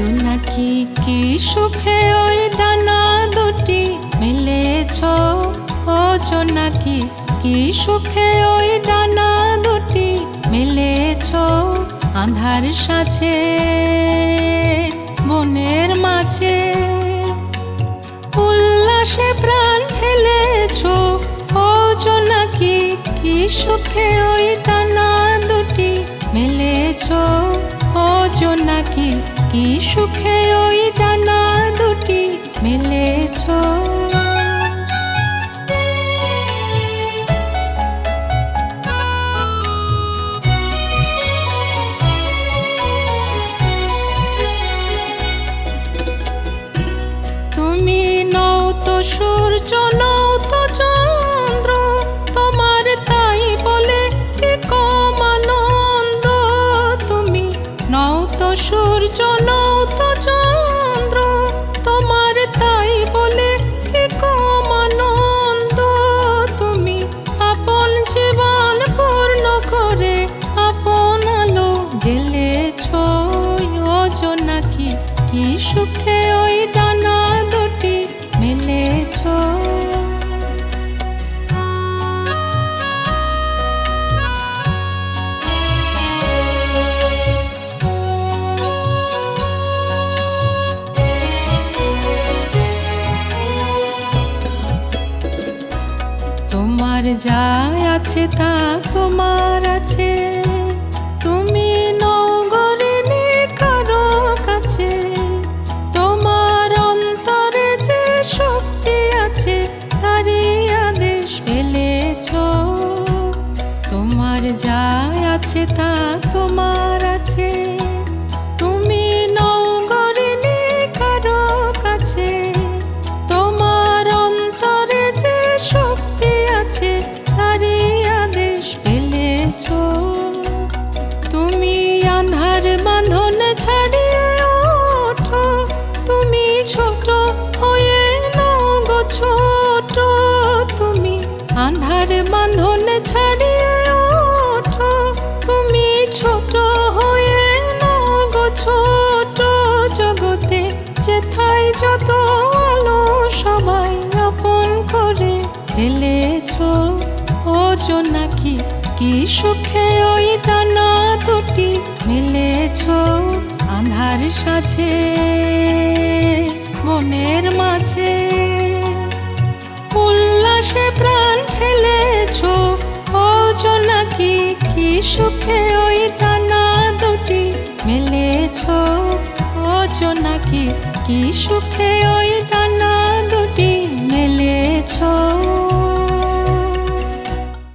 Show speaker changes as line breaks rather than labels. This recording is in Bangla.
নাকি কি সুখে ওই ডানা দুটি মেলেছ? ও নাকি কি সুখে ওই ডানা দুটি মেলেছ? আধার সাথে বনের মাঝে। উল্লাসে প্রাণ ঢেলেছ ও নাকি কি সুখে ওই টানা দুটি মেলেছ? ও নাকি কি সুখে ওই ডানা দুটি মেলেছ? কি সুখে ওই ডানা দুটি মেলেছ? তোমার যা আছে তা তোমার 초 আন্ধার বাঁধন ছাড়িয়ে ওঠো। তুমি ছোট হয়ে নাও ছোট জগতে যেথায় যত আলো সবাই আপন করে ফেলেছ। ও নাকি কি সুখে ওই ডানা দুটি মিলেছ আধার সাথে মনের মাঝে। সুখে ওই দানা দুটি মেলেছ। নাকি কি সুখে ওই দানা দুটি মেলেছ।